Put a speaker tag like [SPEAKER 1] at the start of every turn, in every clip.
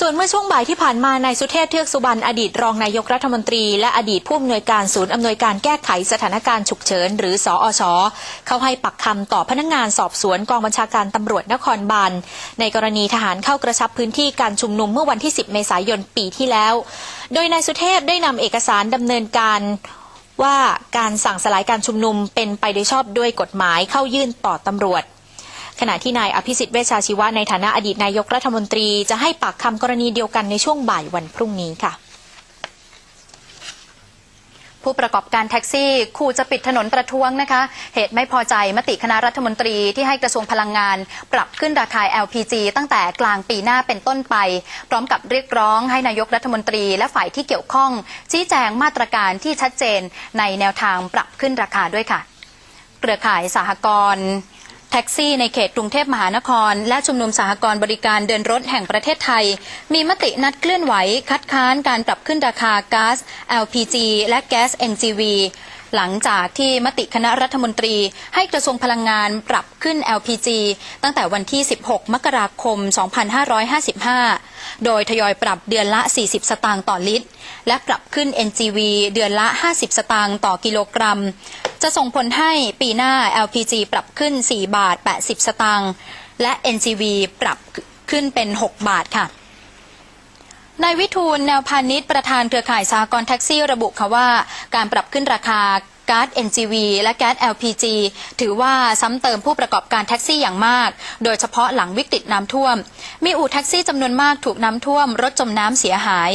[SPEAKER 1] ส่วนเมื่อช่วงบ่ายที่ผ่านมานายสุเทพเทือกสุบรรณอดีตรองนายกรัฐมนตรี และอดีตผู้อำนวยการศูนย์อำนวยการแก้ไขสถานการณ์ฉุกเฉิน หรือสอชเข้าให้ปักคำต่อพนักงานสอบสวนกองบัญชาการตำรวจนครบาลในกรณีทหารเข้ากระชับพื้นที่การชุมนุมเมื่อวันที่ 10 เมษายนปีที่แล้ว โดยนายสุเทพได้นำเอกสารดำเนินการว่าการสั่งสลายการชุมนุมเป็นไปโดยชอบด้วยกฎหมายเข้ายื่นต่อตำรวจ ขณะที่นายอภิสิทธิ์เวชชาชีวะในฐานะอดีตนายกรัฐมนตรีจะให้ปากคำกรณีเดียวกันในช่วงบ่ายวันพรุ่งนี้ค่ะ
[SPEAKER 2] ผู้ประกอบการแท็กซี่ขู่จะปิดถนนประท้วงนะคะ เหตุไม่พอใจมติคณะรัฐมนตรีที่ให้กระทรวงพลังงาน ปรับขึ้นราคา LPG ตั้งแต่กลางปีหน้าเป็นต้นไป พร้อมกับเรียกร้องให้นายกรัฐมนตรีและฝ่ายที่เกี่ยวข้อง ชี้แจงมาตรการที่ชัดเจนในแนวทางปรับขึ้นราคาด้วยค่ะ เครือข่ายสหกรณ์ แท็กซี่ในเขตกรุงเทพมหานคร และชุมนุมสหกรณ์บริการเดินรถแห่งประเทศไทย มีมตินัดเคลื่อนไหว คัดค้านการปรับขึ้นราคาก๊าซ LPG และแก๊ส NGV หลังจากที่มติคณะรัฐมนตรี ให้กระทรวงพลังงานปรับขึ้น LPG ตั้งแต่วันที่ 16 มกราคม 2555 โดยทยอยปรับเดือนละ 40 สตางค์ต่อลิตร และปรับขึ้น NGV เดือนละ 50 สตางค์ต่อกิโลกรัม จะส่งผลให้ปีหน้า LPG ปรับขึ้น 4 บาท 80 สตางค์และ NGV ปรับขึ้นเป็น 6 บาทค่ะ นายวิทูลแนวพาณิชย์ประธานเครือข่ายสหกรณ์แท็กซี่ระบุค่ะว่า การปรับขึ้นราคาก๊าซ NGV และแก๊ส LPG ถือว่าซ้ำเติมผู้ประกอบการแท็กซี่อย่างมาก โดยเฉพาะหลังวิกฤตน้ำท่วม มีอู่แท็กซี่จำนวนมากถูกน้ำท่วม รถจมน้ำเสียหาย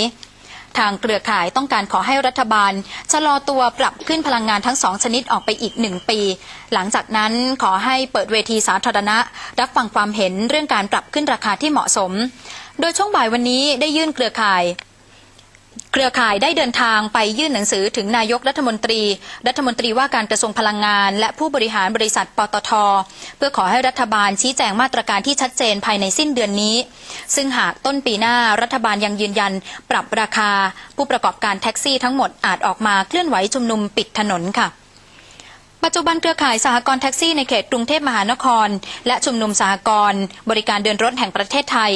[SPEAKER 2] ทางเครือข่ายต้องการขอให้รัฐบาล ชะลอตัวปรับขึ้นพลังงานทั้งสองชนิดออกไปอีกหนึ่งปี หลังจากนั้นขอให้เปิดเวทีสาธารณะ รับฟังความเห็นเรื่องการปรับขึ้นราคาที่เหมาะสม โดยช่วงบ่ายวันนี้ได้ยื่นเครือข่าย เครือข่ายได้เดินทางไปยื่นหนังสือถึงนายกรัฐมนตรี รัฐมนตรีว่าการกระทรวงพลังงาน และผู้บริหารบริษัทปตท เพื่อขอให้รัฐบาลชี้แจงมาตรการที่ชัดเจนภายในสิ้นเดือนนี้ ซึ่งหากต้นปีหน้ารัฐบาลยังยืนยัน ปรับราคา ผู้ประกอบการแท็กซี่ทั้งหมดอาจออกมาเคลื่อนไหวชุมนุมปิดถนนค่ะ ปัจจุบันเครือข่ายสหกรณ์แท็กซี่ในเขตกรุงเทพมหานคร และชุมนุมสหกรณ์บริการเดินรถแห่งประเทศไทย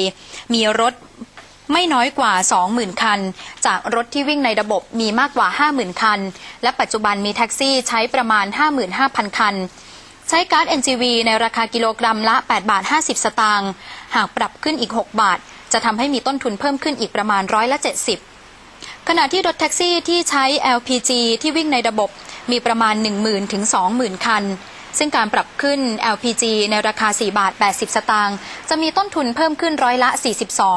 [SPEAKER 2] มีรถไม่น้อยกว่า 20,000 คัน จากรถที่วิ่งในระบบมีมากกว่า 50,000 คัน และปัจจุบันมีแท็กซี่ใช้ประมาณ 55,000 คัน ใช้ก๊าซ NGV ในราคากิโลกรัมละ 8 บาท 50 สตางค์ หากปรับขึ้นอีก 6 บาท จะทำให้มีต้นทุนเพิ่มขึ้นอีกประมาณร้อยละ 70 ขณะที่รถแท็กซี่ที่ใช้ LPG ที่วิ่งในระบบมีประมาณ 10,000ถึง20,000 คัน ซึ่งการปรับขึ้น LPG ในราคา 4 บาท 80 สตางค์จะมีต้นทุนเพิ่มขึ้นร้อยละ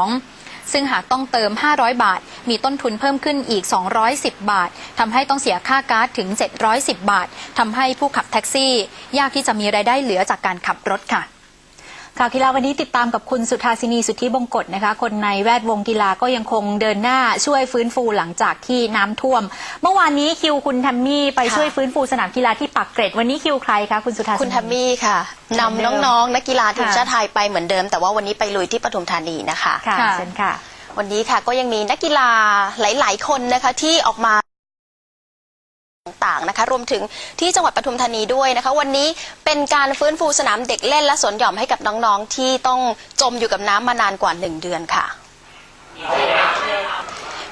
[SPEAKER 2] 42 ซึ่งหากต้องเติม 500 บาท มีต้นทุนเพิ่มขึ้นอีก 210 บาททำให้ต้องเสียค่าก๊าซถึง 710 บาททำให้ผู้ขับแท็กซี่ ยากที่จะมีรายได้เหลือจากการขับรถค่ะ
[SPEAKER 1] ข่าวกีฬาวันนี้ติดตามกับคุณสุธาสินีสุทธิบงกฎนะคะ คนในแวดวงกีฬาก็ยังคงเดินหน้าช่วยฟื้นฟูหลังจากที่น้ำท่วม เมื่อวานนี้คิวคุณทัมมี่ไป
[SPEAKER 3] ค่ะ
[SPEAKER 1] ช่วยฟื้นฟูสนามกีฬาที่ปักเกร็ด วันนี้คิวใครคะคุณสุธาสินี
[SPEAKER 3] คุณทัมมี่ค่ะ
[SPEAKER 1] เหมือน
[SPEAKER 3] นำ
[SPEAKER 1] เดิม
[SPEAKER 3] น้องๆนักกีฬาทีม
[SPEAKER 1] ค่ะ
[SPEAKER 3] ชาติไทยไปเหมือนเดิม แต่ว่าวันนี้ไปลุยที่ปทุมธานีนะคะ
[SPEAKER 1] ค่ะ
[SPEAKER 2] ค่ะ
[SPEAKER 1] เชิญค่ะ
[SPEAKER 3] วันนี้ค่ะก็ยังมีนักกีฬาหลาย ๆ คนนะคะที่ออกมา ต่างๆนะคะรวมถึงที่จังหวัดปทุมธานีด้วยนะคะ วันนี้เป็นการฟื้นฟูสนามเด็กเล่นและสวนหย่อมให้กับน้องๆ ที่ต้องจมอยู่กับน้ำมานานกว่า 1 เดือนค่ะ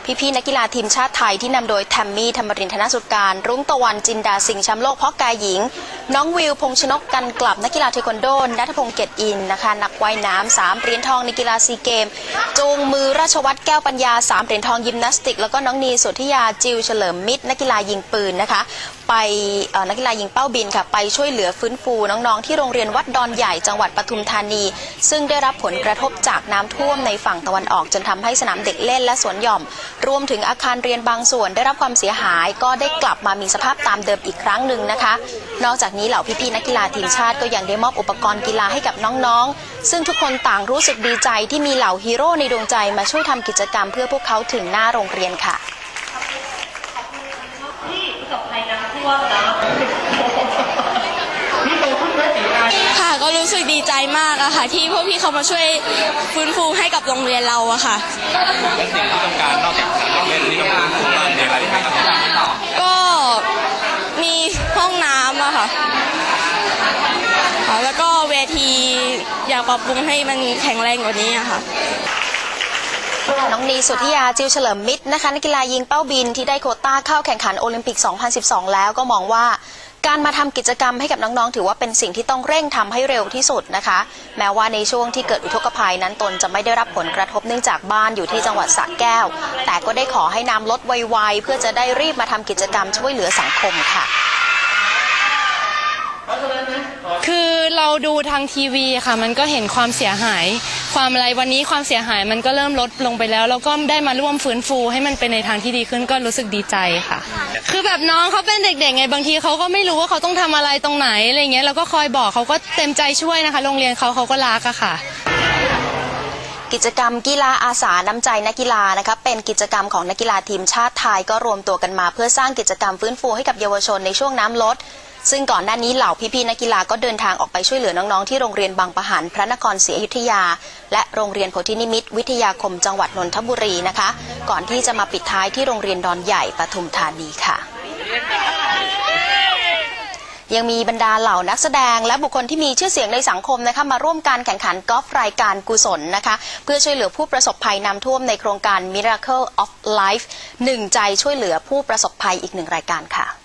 [SPEAKER 3] พี่ๆนักกีฬาทีมชาติไทยที่นำโดยแทมมี่ธรรมรินทร์ธนสุการ รุ้งตะวันจินดาสิงห์แชมป์โลกเพาะกายหญิง น้องวิวพงชนกกันกลับนักกีฬาเทควันโดนัทพงษ์เกตอินนะคะนักว่ายน้ำสามเหรียญทองในกีฬาซีเกม จูงมือราชวัตรแก้วปัญญาสามเหรียญทองยิมนาสติก แล้วก็น้องนีสุทธิยาจิวเฉลิมมิตรนักกีฬายิงปืนนะคะไปนักกีฬายิงเป้าบินค่ะไปช่วยเหลือฟื้นฟูน้องๆ ที่โรงเรียนวัดดอนใหญ่จังหวัดปทุมธานี ซึ่งได้รับผลกระทบจากน้ำท่วมในฝั่งตะวันออก จนทำให้สนามเด็กเล่นและสวนหย่อมรวมถึงอาคารเรียนบางส่วนได้รับความเสียหายก็ได้กลับมามีสภาพตามเดิมอีกครั้งหนึ่งนะคะ นอกจากนี้เหล่าพี่ๆนักกีฬาทีมชาติก็ยังได้มอบอุปกรณ์กีฬาให้กับน้องๆ ซึ่งทุกคนต่างรู้สึกดีใจที่มีเหล่าฮีโร่ในดวงใจมาช่วยทำกิจกรรมเพื่อพวกเขาถึงหน้าโรงเรียนค่ะ
[SPEAKER 4] ค่ะ ก็รู้สึกดีใจมากอะค่ะ ที่พวกพี่เขามาช่วยฟื้นฟูให้กับโรงเรียนเราอะค่ะ
[SPEAKER 5] และสิ่งที่ต้องการนอกจากสนามเล่นที่ต้องฟื้นฟูบ้านมีอะไรอีกไหมครับ
[SPEAKER 4] ก็มีห้องน้ำอะค่ะค่ะแล้วก็เวทีอยากปรับปรุงให้มันแข็งแรงกว่านี้อะค่ะ
[SPEAKER 3] น้องนีสุธิยาจิวเฉลิมมิตรนะคะนักกีฬายิงเป้าบินที่ได้โควต้าเข้าแข่งขันโอลิมปิก 2012 แล้วก็มองว่า การมาทำกิจกรรมให้กับน้องๆ ถือว่าเป็นสิ่งที่ต้องเร่งทำให้เร็วที่สุดนะคะ แม้ว่าในช่วงที่เกิดอุทกภัยนั้นตนจะไม่ได้รับผลกระทบเนื่องจากบ้านอยู่ที่จังหวัดสระแก้ว แต่ก็ได้ขอให้น้ำลดไวๆเพื่อจะได้รีบมาทำกิจกรรมช่วยเหลือสังคมค่ะ
[SPEAKER 6] คือเราดูทางทีวีค่ะ มันก็เห็นความเสียหาย ความอะไรวันนี้ความเสียหายมันก็เริ่มลดลงไปแล้ว แล้วก็ได้มาร่วมฟื้นฟูให้มันเป็นในทางที่ดีขึ้นก็รู้สึกดีใจค่ะ คือแบบน้องเขาเป็นเด็กๆไงบางทีเขาก็ไม่รู้ว่าเขาต้องทำอะไรตรงไหนอะไรเงี้ยเราก็คอยบอกเขาก็เต็มใจช่วยนะคะ โรงเรียนเขาเขาก็รักอะค่ะ
[SPEAKER 3] กิจกรรมกีฬาอาสาน้ำใจนักกีฬานะคะเป็นกิจกรรมของนักกีฬาทีมชาติไทยก็รวมตัวกันมา เพื่อสร้างกิจกรรมฟื้นฟูให้กับเยาวชนในช่วงน้ำลด ซึ่งก่อนหน้านี้เหล่าพี่ๆนักกีฬาก็เดินทางออกไปช่วยเหลือน้องๆที่โรงเรียนบางปะหันพระนครศรีอยุธยา และโรงเรียนโพธินิมิตวิทยาคมจังหวัดนนทบุรีนะคะ ก่อนที่จะมาปิดท้ายที่โรงเรียนดอนใหญ่ปทุมธานีค่ะยังมีบรรดาเหล่านักแสดงและบุคคลที่มีชื่อเสียงในสังคมนะคะมาร่วมการแข่งขันกอล์ฟรายการกุศลนะคะเพื่อช่วยเหลือผู้ประสบภัยน้ำท่วมในโครงการ Miracle of Life หนึ่งใจช่วยเหลือผู้ประสบภัยอีกหนึ่งรายการค่ะ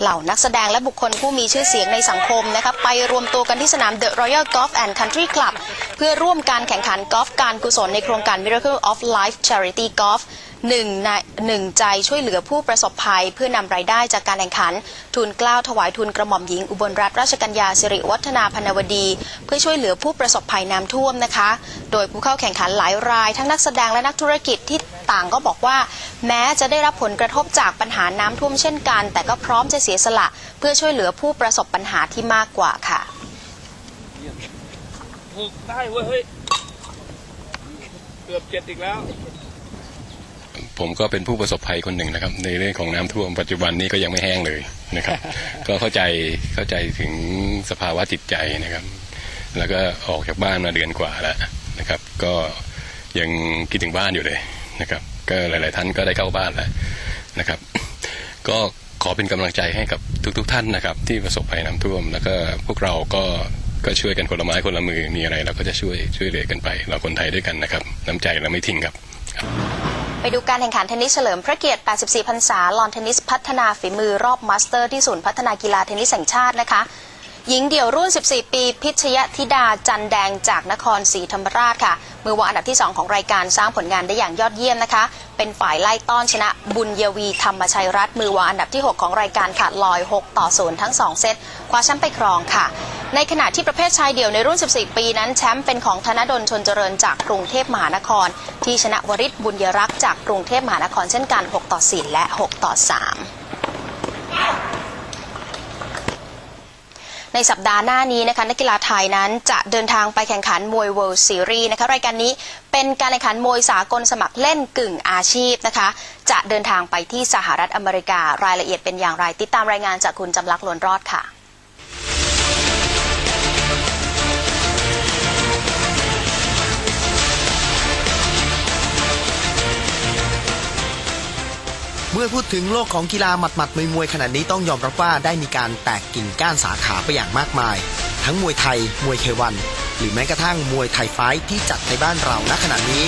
[SPEAKER 3] เหล่านักแสดงและบุคคลผู้มีชื่อเสียงในสังคมนะคะไปรวมตัวกันที่สนาม The Royal Golf and Country Club เพื่อร่วมการแข่งขันกอล์ฟการกุศลในโครงการ Miracle of Life Charity Golf หนึ่งในหนึ่งใจช่วยเหลือผู้ประสบภัย เพื่อนำรายได้จากการแข่งขัน ทุนกล้าวถวายทุนกระหม่อมหญิงอุบลรัตนราชกัญญาสิริวัฒนาพนวดี เพื่อช่วยเหลือผู้ประสบภัยน้ำท่วมนะคะ โดยผู้เข้าแข่งขันหลายราย ทั้งนักแสดงและนักธุรกิจที่ต่างก็บอกว่า แม้จะได้รับผลกระทบจากปัญหาน้ำท่วมเช่นกัน แต่ก็พร้อมจะเสียสละ เพื่อช่วยเหลือผู้ประสบปัญหาที่มากกว่าค่ะ
[SPEAKER 5] ถูกได้เว้ยเฮ้ยเกือบเจ็ดอีกแล้ว
[SPEAKER 7] ผมก็เป็นผู้ประสบภัยคนหนึ่งนะครับ ในเรื่องของน้ำท่วมปัจจุบันนี้ก็ยังไม่แห้งเลยนะครับ ก็เข้าใจเข้าใจถึงสภาวะจิตใจนะครับ แล้วก็ออกจากบ้านมาเดือนกว่าแล้วนะครับ ก็ยังคิดถึงบ้านอยู่เลยนะครับ ก็หลาย ๆ ท่านก็ได้เข้าบ้านแล้วนะครับ ก็ขอเป็นกำลังใจให้กับทุกๆท่านนะครับ ที่ประสบภัยน้ำท่วม แล้วก็พวกเราก็ก็ช่วยกันคนละไม้คนละมือมีอะไรเราก็จะช่วยช่วยเหลือกันไป เราคนไทยด้วยกันนะครับ น้ำใจเราไม่ทิ้งครับ
[SPEAKER 3] ไปดูการแข่งขันเทนนิสเฉลิมพระเกียรติ 84 พรรษาลอนเทนนิสพัฒนาฝีมือรอบมาสเตอร์ที่ศูนย์พัฒนากีฬาเทนนิสแห่งชาตินะคะ หญิงเดี่ยวรุ่น 14 ปี พิชยธิดาจันแดงจากนครศรีธรรมราชค่ะ มือวางอันดับที่ 2 ของรายการสร้างผลงานได้อย่างยอดเยี่ยมนะคะ เป็นฝ่ายไล่ต้อนชนะบุญเยวีธรรมชัยรัตน์มือวางอันดับที่ 6 ของรายการขาดลอย 6 ต่อ0ทั้ง 2 เซตคว้าแชมป์ไปครองค่ะ ในขณะที่ประเภทชายเดี่ยวในรุ่น 14 ปีนั้นแชมป์เป็นของธนดลชนเจริญจากกรุงเทพมหานคร ที่ชนะวริศบุญยรักษ์จากกรุงเทพมหานครเช่นกัน 6 ต่อ4และ 6 ต่อ 3 ในสัปดาห์หน้านี้นะคะนักกีฬาไทยนั้นจะเดินทางไปแข่งขันมวยเวิลด์ซีรีส์นะคะรายการนี้เป็นการแข่งขันมวยสากลสมัครเล่นกึ่งอาชีพนะคะ จะเดินทางไปที่สหรัฐอเมริการายละเอียดเป็นอย่างไร ติดตามรายงานจากคุณจำลักษ์ลวนรอดค่ะ
[SPEAKER 8] มื่อพูดถึงโลกของกีฬาหมัดหมัดมวยมวยขนาดนี้ต้องยอมรับว่าได้มีการแตกกิ่งก้านสาขาไปอย่างมากมาย ทั้งมวยไทย มวยเควัน หรือแม้กระทั่งมวยไทยไฟท์ที่จัดในบ้านเราณขณะนี้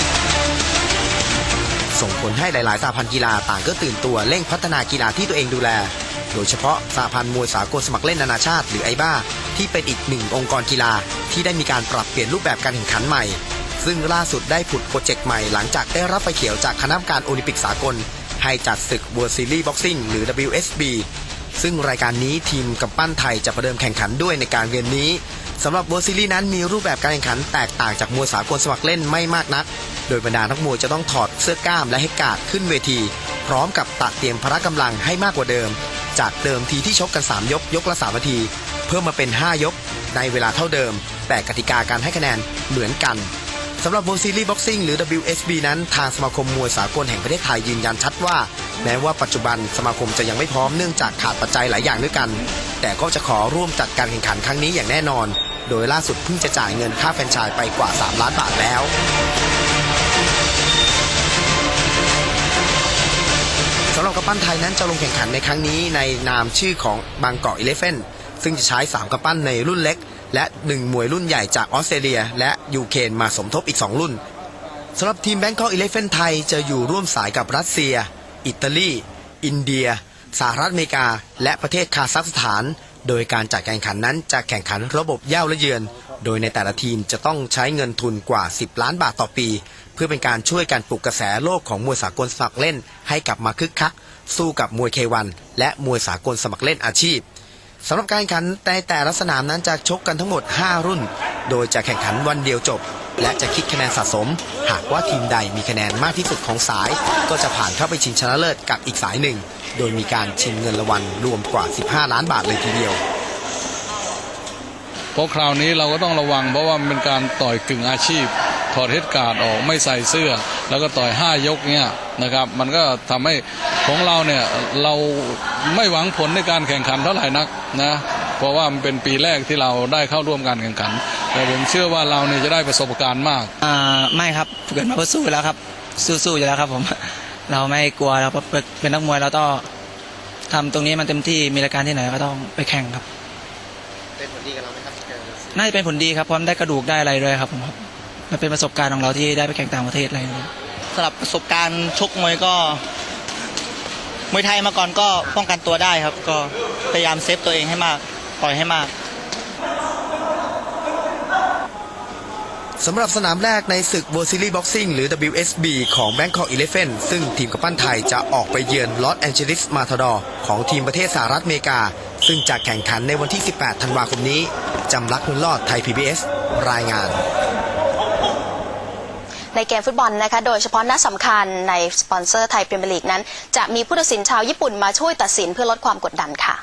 [SPEAKER 8] ส่งผลให้หลายๆสาพันธ์กีฬาต่างก็ตื่นตัวเร่งพัฒนากีฬาที่ตัวเองดูแล โดยเฉพาะสาพันธ์มวยสากลสมัครเล่นนานาชาติ หรือไอบ้า ที่เป็นอีกหนึ่งองค์กรกีฬาที่ได้มีการปรับเปลี่ยนรูปแบบการแข่งขันใหม่ซึ่งล่าสุดได้ผุดโปรเจกต์ใหม่หลังจากได้รับไฟเขียวจากคณะกรรมการโอลิมปิกสากล ให้จัดศึก World Series Boxing หรือ WSB ซึ่งรายการนี้ทีมกำปั้นไทยจะประเดิมแข่งขันด้วยในการเรียนนี้สำหรับ World Series นั้นมีรูปแบบการแข่งขันแตกต่างจากมวยสากลสมัครเล่นไม่มากนัก โดยบรรดานักมวยจะต้องถอดเสื้อกล้ามและให้การ์ดขึ้นเวที พร้อมกับตัดเตรียมพละกำลังให้มากกว่าเดิม จากเดิมทีที่ชกกัน 3 ยกยกละ3นาที เพิ่มมาเป็น 5 ยก ในเวลาเท่าเดิม แต่กติกาการให้คะแนนเหมือนกัน สำหรับ World Series Boxing หรือ WSB นั้น ทางสมาคมมวยสากลแห่งประเทศไทยยืนยันชัดว่า แม้ว่าปัจจุบันสมาคมจะยังไม่พร้อมเนื่องจากขาดปัจจัยหลายอย่างด้วยกัน แต่ก็จะขอร่วมจัดการแข่งขันครั้งนี้อย่างแน่นอน โดยล่าสุดเพิ่งจะจ่ายเงินค่าแฟรนไชส์ไปกว่า 3 ล้านบาทแล้วสำหรับกำปั้นไทยนั้นจะลงแข่งขันในครั้งนี้ในนามชื่อของบางกอกอีเลฟเฟนซึ่งจะใช้3กำปั้นในรุ่นเล็ก และ1มวยรุ่นใหญ่จากออสเตรเลีย และยูเครนมาสมทบอีก 2 รุ่นสำหรับทีมแบงคอกอีเลฟเ n นไทยจะอยู่ร่วมสายกับรัสเซีย อิตาลี อินเดีย สหรัฐอเมริกา และประเทศคาซัคสถาน โดยการจัดการแข่งขันนั้นจะแข่งขันระบบเย่าและเยือน โดยในแต่ละทีมจะต้องใช้เงินทุนกว่า 10 ล้านบาทต่อปี เพื่อเป็นการช่วยการปลุกกระแสโลกของมวยสากลสมัครเล่นให้กลับมาคึกคักสู้กับมวยเควันและมวยสากลสมัครเล่นอาชีพ สำหรับการแข่งขันในแต่ละสนามนั้นจะชกกันทั้งหมด 5 รุ่น โดยจะแข่งขันวันเดียวจบ และจะคิดคะแนนสะสม หากว่าทีมใดมีคะแนนมากที่สุดของสาย ก็จะผ่านเข้าไปชิงชนะเลิศกับอีกสายหนึ่ง โดยมีการชิงเงินรางวัลรวมกว่า 15 ล้านบาทเลยทีเดียว
[SPEAKER 9] เพราะคราวนี้เราก็ต้องระวังเพราะว่ามันเป็นการต่อยกึ่งอาชีพ ถอดเฮดการ์ดออกไม่ใส่เสื้อ แล้วก็ต่อย 5 ยกเนี่ยนะครับ มันก็ทำให้ ของเราเนี่ยเราไม่หวังผลในการแข่งขันเท่าไหร่นักนะเพราะว่ามันเป็นปีแรกที่เราได้เข้าร่วมการแข่งขัน แต่ผมเชื่อว่าเราเนี่ยจะได้ประสบการณ์มาก
[SPEAKER 10] อ่าไม่ครับเกิดมาเพื่อสู้อยู่แล้วครับ สู้ๆอยู่แล้วครับผมเราไม่กลัวเราเป็นนักมวยเราต้องทำตรงนี้มันเต็มที่มีรายการที่ไหนก็ต้องไปแข่งครับ
[SPEAKER 8] เป็นผลดีกับเราไหมครับ
[SPEAKER 10] น่าจะเป็นผลดีครับเพราะมันได้กระดูกได้อะไรด้วยครับผมครับมันเป็นประสบการณ์ของเราที่ได้ไปแข่งต่างประเทศอะไรอย่างเงี้ย
[SPEAKER 11] สำหรับประสบการณ์ชกมวยก็ มวยไทยมาก่อนก็ป้องกันตัวได้ครับ ก็พยายามเซฟตัวเองให้มากปล่อยให้มาก
[SPEAKER 8] สำหรับสนามแรกในศึก World Series Boxing หรือ WSB ของ Bangkok Elephant ซึ่งทีมกำปั้นไทยจะออกไปเยือนลอสแอนเจลิสมาทดอร์ของทีมประเทศสหรัฐอเมริกา ซึ่งจะแข่งขันในวันที่ 18 ธันวาคมนี้ จำรักนุนรอดไทย PBS รายงาน
[SPEAKER 3] ในเกมฟุตบอลนะคะ โดยเฉพาะนัดสำคัญในสปอนเซอร์ไทยพรีเมียร์ลีกนั้น จะมีผู้ตัดสินชาวญี่ปุ่นมาช่วยตัดสินเพื่อลดความกดดันค่ะ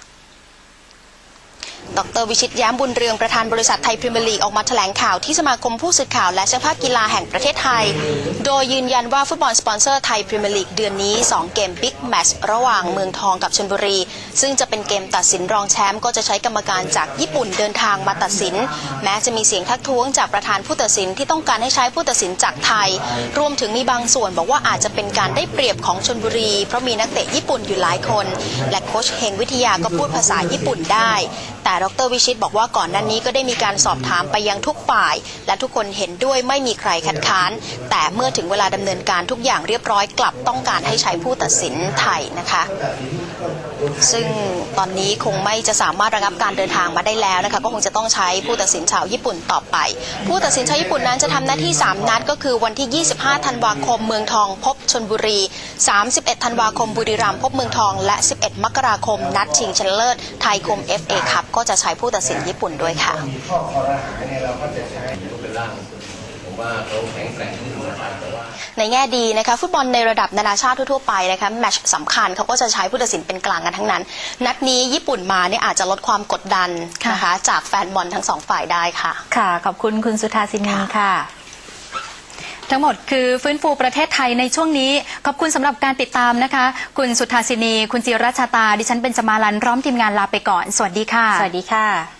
[SPEAKER 3] ดรวิชิตแย้มบุญเรืองประธานบริษัทไทยพรีเมียร์ลีกออกมาแถลงข่าวที่สมาคมผู้สื่อข่าวและช่างภาพกีฬาแห่งประเทศไทย โดยยืนยันว่าฟุตบอลสปอนเซอร์ไทยพรีเมียร์ลีกเดือนนี้ 2 เกมบิ๊กแมตช์ระหว่างเมืองทองกับชลบุรี ซึ่งจะเป็นเกมตัดสินรองแชมป์ก็จะใช้กรรมการจากญี่ปุ่นเดินทางมาตัดสิน แม้จะมีเสียงทักท้วงจากประธานผู้ตัดสินที่ต้องการให้ใช้ผู้ตัดสินจากไทย รวมถึงมีบางส่วนบอกว่าอาจจะเป็นการได้เปรียบของชลบุรี เพราะมีนักเตะญี่ปุ่นอยู่หลายคน และโค้ชเฮงวิทยาก็พูดภาษาญี่ปุ่นได้ แต่ดรวิชิตบอกว่าก่อนหน้านี้ก็ได้มีการสอบถามไปยังทุกฝ่าย และทุกคนเห็นด้วยไม่มีใครคัดค้าน แต่เมื่อถึงเวลาดำเนินการทุกอย่างเรียบร้อยกลับต้องการให้ใช้ผู้ตัดสินไทยนะคะ ซึ่งตอนนี้คงไม่จะสามารถระงับการเดินทางมาได้แล้วนะคะก็คงจะต้องใช้ผู้ตัดสินชาวญี่ปุ่นต่อไป ผู้ตัดสินชาวญี่ปุ่นนั้นจะทำหน้าที่ 3 นัด ก็คือวันที่ 25 ธันวาคมเมืองทองพบชนบุรี 31 ธันวาคมบุรีรัมย์พบเมืองทอง และ 11 มกราคม นัดชิงชนะเลิศไทยคม FA คัพก็จะใช้ผู้ตัดสินญี่ปุ่นด้วยค่ะในแง่ ดีนะคะฟุตบอลในระดับนานาชาติทั่วๆไปนะคะแมตช์สำคัญเขาก็จะใช้ผู้ตัดสินเป็นกลางกันทั้งนั้น นัดนี้ญี่ปุ่นมาเนี่ยอาจจะลดความกดดันนะคะจากแฟนบอลทั้งสองฝ่ายได้ค่ะ
[SPEAKER 1] ค่ะ ขอบคุณคุณสุธาสินีค่ะ
[SPEAKER 2] ทั้งหมดคือฟื้นฟูประเทศไทยในช่วงนี้ ขอบคุณสำหรับการติดตามนะคะ คุณสุธาสินี คุณจิรัชชาตา ดิฉันเป็นจมาลันพร้อมทีมงานลาไปก่อน สวัสดีค่ะ
[SPEAKER 1] สวัสดีค่ะ